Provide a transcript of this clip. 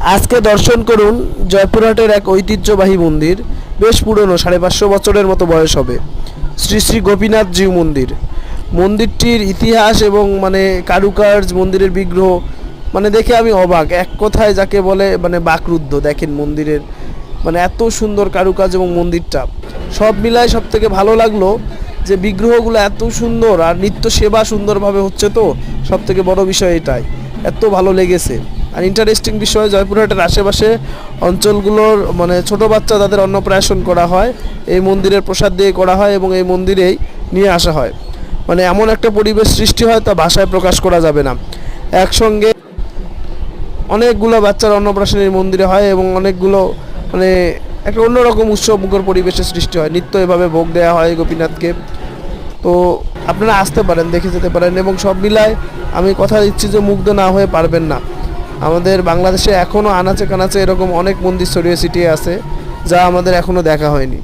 আজকে দর্শন করুন জয়পুরহাটের এক ঐতিহ্যবাহী মন্দির। বেশ পুরনো, সাড়ে পাঁচশো বছরের মতো বয়স হবে। শ্রী শ্রী গোপীনাথ জিউ মন্দির। মন্দিরটির ইতিহাস এবং মানে কারুকার্য, মন্দিরের বিগ্রহ মানে দেখে আমি অবাক। এক কথায় যাকে বলে মানে বাকরুদ্ধ। দেখেন মন্দিরের মানে এত সুন্দর কারুকাজ এবং মন্দিরটা। সব মিলায় সব থেকে ভালো লাগল যে বিগ্রহগুলো এত সুন্দর আর নিত্য সেবা সুন্দরভাবে হচ্ছে তো। সব থেকে বড় বিষয় এটাই। এত ভালো লেগেছে। আর ইন্টারেস্টিং বিষয়, জয়পুরহাটের আশেপাশে অঞ্চলগুলোর মানে ছোট বাচ্চা তাদের অন্নপ্রাশন করা হয়। এই মন্দিরের প্রসাদ দিয়ে করা হয় এবং এই মন্দিরেই নিয়ে আসা হয়। মানে এমন একটা পরিবেশ সৃষ্টি হয়, তা ভাষায় প্রকাশ করা যাবে না। একসঙ্গে অনেকগুলো বাচ্চার অন্নপ্রাশন এই মন্দিরে হয় এবং অনেকগুলো মানে একটা অন্যরকম উৎসব মুখর পরিবেশের সৃষ্টি হয়। নিত্য এভাবে ভোগ দেওয়া হয় গোপীনাথকে। তো আপনারা আসতে পারেন, দেখে যেতে পারেন এবং সব মিলায় আমি কথা দিচ্ছি যে মুগ্ধ না হয়ে পারবেন না। আমাদের বাংলাদেশে এখনও আনাচে কানাচে এরকম অনেক মন্দির ছড়িয়ে ছিটিয়ে আছে, যা আমাদের এখনও দেখা হয়নি।